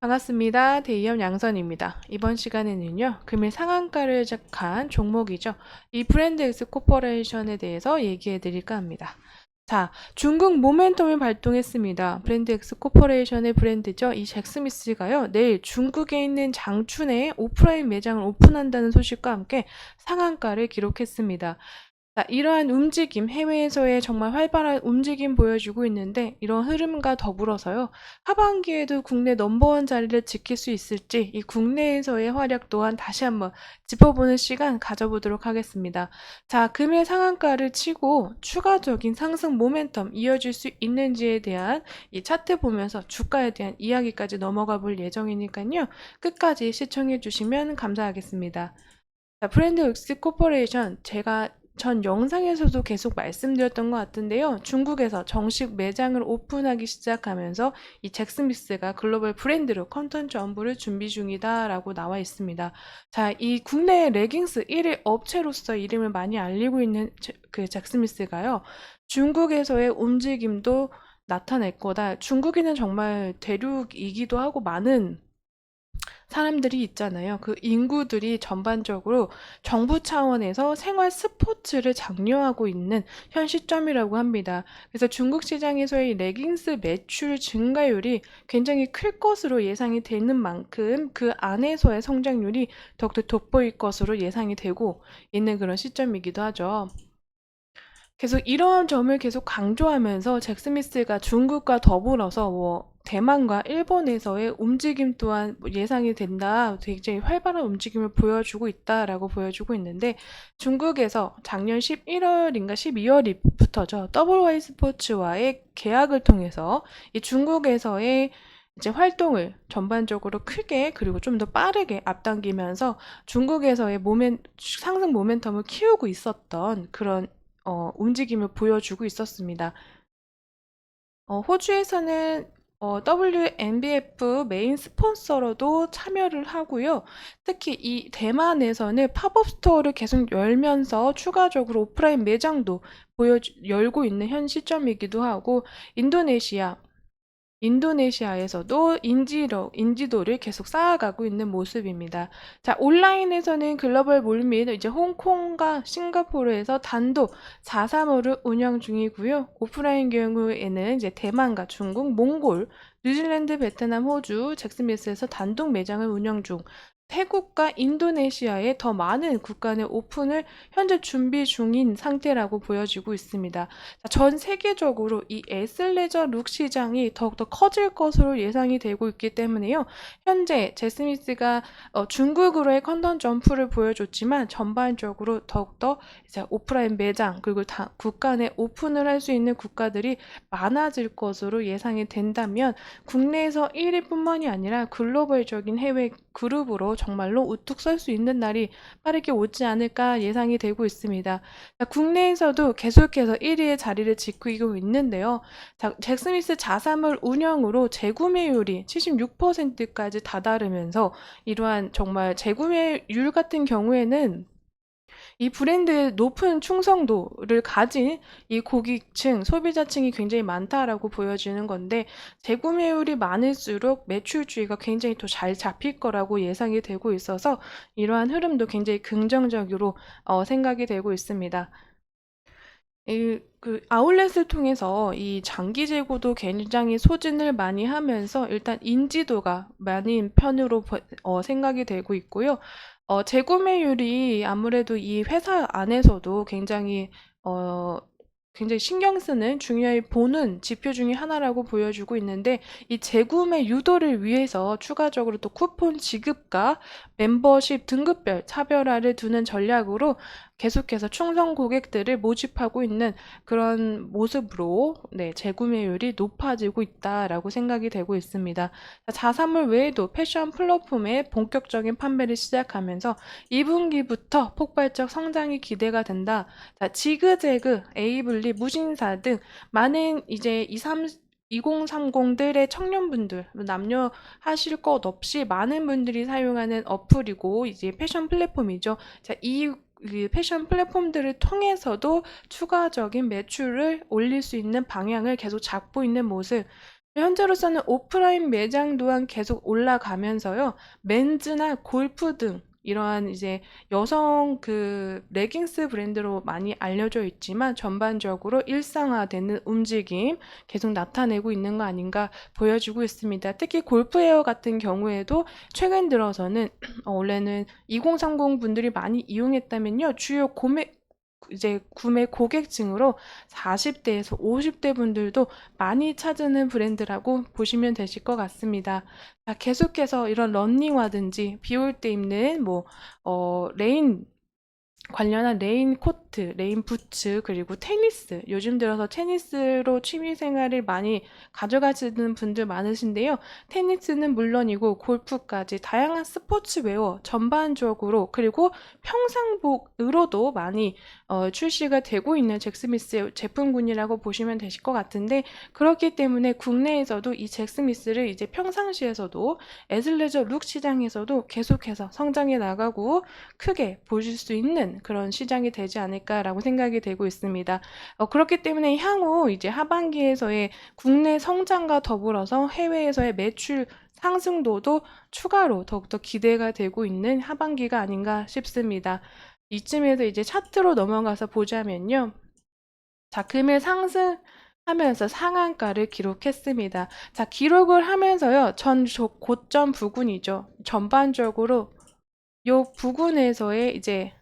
반갑습니다. 대이업 양선입니다. 이번 시간에는요, 금일 상한가를 작한 종목이죠. 이 브랜드 엑스 코퍼레이션에 대해서 얘기해 드릴까 합니다. 자, 중국 모멘텀을 발동했습니다. 브랜드 엑스 코퍼레이션의 브랜드죠. 이 잭스미스가요, 내일 중국에 있는 장춘에 오프라인 매장을 오픈한다는 소식과 함께 상한가를 기록했습니다. 자, 이러한 움직임, 해외에서의 정말 활발한 움직임 보여주고 있는데, 이런 흐름과 더불어서요, 하반기에도 국내 넘버원 자리를 지킬 수 있을지, 이 국내에서의 활약 또한 다시 한번 짚어보는 시간 가져보도록 하겠습니다. 자, 금일 상한가를 치고 추가적인 상승 모멘텀 이어질 수 있는지에 대한 이 차트 보면서 주가에 대한 이야기까지 넘어가 볼 예정이니까요, 끝까지 시청해 주시면 감사하겠습니다. 자, 브랜드 엑스 코퍼레이션 제가 전 영상에서도 계속 말씀드렸던 것 같은데요. 중국에서 정식 매장을 오픈하기 시작하면서 이 잭스미스가 글로벌 브랜드로 컨텐츠 업무를 준비 중이다라고 나와 있습니다. 자, 이 국내 레깅스 1위 업체로서 이름을 많이 알리고 있는 제- 그 잭스미스가요. 중국에서의 움직임도 나타낼 거다. 중국인은 정말 대륙이기도 하고 많은 사람들이 있잖아요. 그 인구들이 전반적으로 정부 차원에서 생활 스포츠를 장려하고 있는 현 시점이라고 합니다. 그래서 중국 시장에서의 레깅스 매출 증가율이 굉장히 클 것으로 예상이 되는 만큼 그 안에서의 성장률이 더욱더 돋보일 것으로 예상이 되고 있는 그런 시점이기도 하죠. 계속 이러한 점을 계속 강조하면서 잭 스미스가 중국과 더불어서 뭐 대만과 일본에서의 움직임 또한 뭐 예상이 된다. 굉장히 활발한 움직임을 보여주고 있다라고 보여주고 있는데 중국에서 작년 11월인가 12월부터죠. WY 스포츠와의 계약을 통해서 이 중국에서의 이제 활동을 전반적으로 크게 그리고 좀 더 빠르게 앞당기면서 중국에서의 모멘, 상승 모멘텀을 키우고 있었던 그런 어, 움직임을 보여주고 있었습니다. 어, 호주에서는 어, WNBF 메인 스폰서로도 참여를 하고요. 특히 이 대만에서는 팝업 스토어를 계속 열면서 추가적으로 오프라인 매장도 보여 열고 있는 현 시점이기도 하고 인도네시아 인도네시아에서도 인지로, 인지도를 계속 쌓아가고 있는 모습입니다. 자, 온라인에서는 글로벌 몰및 이제 홍콩과 싱가포르에서 단독 435를 운영 중이고요. 오프라인 경우에는 이제 대만과 중국, 몽골, 뉴질랜드, 베트남, 호주, 잭스미스에서 단독 매장을 운영 중. 태국과 인도네시아에 더 많은 내 오픈을 현재 준비 중인 상태라고 보여지고 있습니다. 자, 전 세계적으로 이 에슬레저 룩 시장이 더욱더 커질 것으로 예상이 되고 있기 때문에요. 현재 제스미스가 어, 중국으로의 컨던 점프를 보여줬지만 전반적으로 더욱더 이제 오프라인 매장 그리고 내 오픈을 할 수 있는 국가들이 많아질 것으로 예상이 된다면 국내에서 1위뿐만이 아니라 글로벌적인 해외 그룹으로 정말로 우뚝 설 수 있는 날이 빠르게 오지 않을까 예상이 되고 있습니다. 자, 국내에서도 계속해서 1위의 자리를 지키고 있는데요. 자, 잭스미스 자사물 운영으로 재구매율이 76%까지 다다르면서 이러한 정말 재구매율 같은 경우에는 이 브랜드의 높은 충성도를 가진 이 고객층, 소비자층이 굉장히 많다라고 보여지는 건데 재구매율이 많을수록 매출주의가 굉장히 더잘 잡힐 거라고 예상이 되고 있어서 이러한 흐름도 굉장히 긍정적으로 어, 생각이 되고 있습니다. 이, 그 아울렛을 통해서 이 장기 재고도 굉장히 소진을 많이 하면서 일단 인지도가 많은 편으로 보- 어, 생각이 되고 있고요. 어, 재구매율이 아무래도 이 회사 안에서도 굉장히 어, 굉장히 신경 쓰는 중요히 보는 지표 중에 하나라고 보여주고 있는데 이 재구매 유도를 위해서 추가적으로 또 쿠폰 지급과 멤버십 등급별 차별화를 두는 전략으로 계속해서 충성 고객들을 모집하고 있는 그런 모습으로 네, 재구매율이 높아지고 있다라고 생각이 되고 있습니다. 자, 자사물 외에도 패션 플랫폼의 본격적인 판매를 시작하면서 2분기부터 폭발적 성장이 기대가 된다. 자, 지그재그, 에이블리, 무신사 등 많은 이제 2, 3, 2030들의 청년분들, 남녀 하실 것 없이 많은 분들이 사용하는 어플이고, 이제 패션 플랫폼이죠. 자, 이, 그 패션 플랫폼들을 통해서도 추가적인 매출을 올릴 수 있는 방향을 계속 잡고 있는 모습. 현재로서는 오프라인 매장 또한 계속 올라가면서요. 맨즈나 골프 등 이러한 이제 여성 그 레깅스 브랜드로 많이 알려져 있지만 전반적으로 일상화되는 움직임 계속 나타내고 있는 거 아닌가 보여주고 있습니다. 특히 골프웨어 같은 경우에도 최근 들어서는 어, 원래는 2030 분들이 많이 이용했다면요. 주요 구매 이제 구매 고객층으로 40대에서 50대 분들도 많이 찾는 브랜드라고 보시면 되실 것 같습니다. 자, 계속해서 이런 러닝화든지 비 올 때 입는 뭐, 어, 레인 관련한 레인 코트, 레인 부츠, 그리고 테니스. 요즘 들어서 테니스로 취미 생활을 많이 가져가시는 분들 많으신데요. 테니스는 물론이고 골프까지 다양한 스포츠웨어 전반적으로 그리고 평상복으로도 많이 어, 출시가 되고 있는 잭스미스의 제품군이라고 보시면 되실 것 같은데 그렇기 때문에 국내에서도 이 잭스미스를 이제 평상시에서도 에슬레저 룩 시장에서도 계속해서 성장해 나가고 크게 보실 수 있는 그런 시장이 되지 않을까 라고 생각이 되고 있습니다. 어, 그렇기 때문에 향후 이제 하반기에서의 국내 성장과 더불어서 해외에서의 매출 상승도도 추가로 더욱더 기대가 되고 있는 하반기가 아닌가 싶습니다. 이쯤에서 이제 차트로 넘어가서 보자면요. 자, 금일 상승 하면서 상한가를 기록했습니다. 자, 기록을 하면서요. 전 저- 고점 부근이죠. 전반적으로 요 부근에서의 이제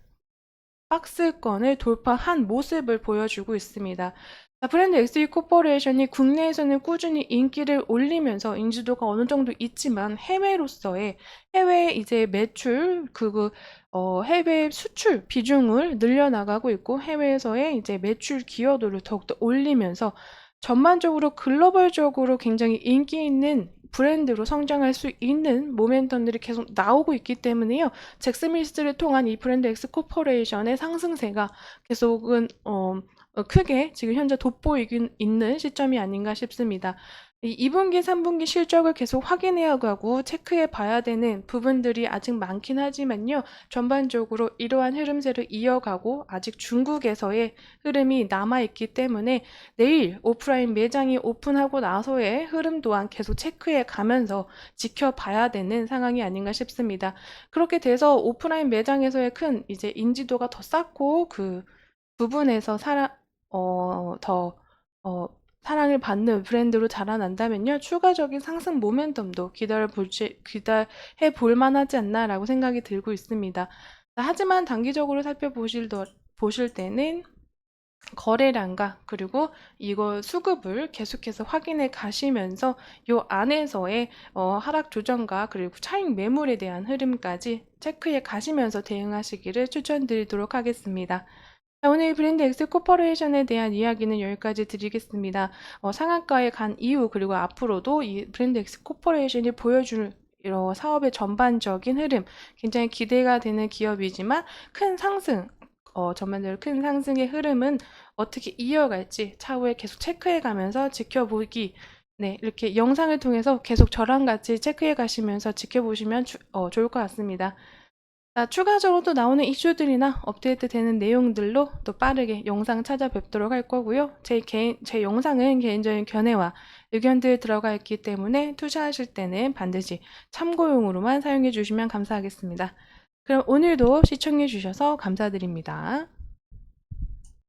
박스권을 돌파한 모습을 보여주고 있습니다. 자, 브랜드 XE 코퍼레이션이 국내에서는 꾸준히 인기를 올리면서 인지도가 어느 정도 있지만 해외로서의 해외 이제 매출 그 어, 해외 수출 비중을 늘려나가고 있고 해외에서의 이제 매출 기여도를 더욱더 올리면서 전반적으로 글로벌적으로 굉장히 인기 있는 브랜드로 성장할 수 있는 모멘텀들이 계속 나오고 있기 때문에요. 잭스밀스를 통한 이 브랜드 엑스 코퍼레이션의 상승세가 계속은 어, 어, 크게 지금 현재 돋보이긴 있는 시점이 아닌가 싶습니다. 이 2분기, 3분기 실적을 계속 확인해 가고 체크해 봐야 되는 부분들이 아직 많긴 하지만요. 전반적으로 이러한 흐름세를 이어가고 아직 중국에서의 흐름이 남아있기 때문에 내일 오프라인 매장이 오픈하고 나서의 흐름 또한 계속 체크해 가면서 지켜봐야 되는 상황이 아닌가 싶습니다. 그렇게 돼서 오프라인 매장에서의 큰 이제 인지도가 더 쌓고 그 부분에서 사람, 어, 더, 어, 사랑을 받는 브랜드로 자라난다면요, 추가적인 상승 모멘텀도 기다려 볼지, 기다해 볼 만하지 않나라고 생각이 들고 있습니다. 하지만 단기적으로 살펴보실, 더- 보실 때는 거래량과 그리고 이거 수급을 계속해서 확인해 가시면서 요 안에서의 어, 하락 조정과 그리고 차익 매물에 대한 흐름까지 체크해 가시면서 대응하시기를 추천드리도록 하겠습니다. 자, 오늘 브랜드 엑스 코퍼레이션에 대한 이야기는 여기까지 드리겠습니다. 어, 상한가에 간 이후 그리고 앞으로도 이 브랜드 엑스 코퍼레이션이 보여줄 이런 사업의 전반적인 흐름 굉장히 기대가 되는 기업이지만 큰 상승 어, 전반적으로 큰 상승의 흐름은 어떻게 이어갈지 차후에 계속 체크해 가면서 지켜보기 네, 이렇게 영상을 통해서 계속 저랑 같이 체크해 가시면서 지켜보시면 주- 어, 좋을 것 같습니다. 자, 추가적으로 또 나오는 이슈들이나 업데이트 되는 내용들로 또 빠르게 영상 찾아뵙도록 할 거고요. 제 개인, 제 영상은 개인적인 견해와 의견들 들어가 있기 때문에 투자하실 때는 반드시 참고용으로만 사용해 주시면 감사하겠습니다. 그럼 오늘도 시청해 주셔서 감사드립니다.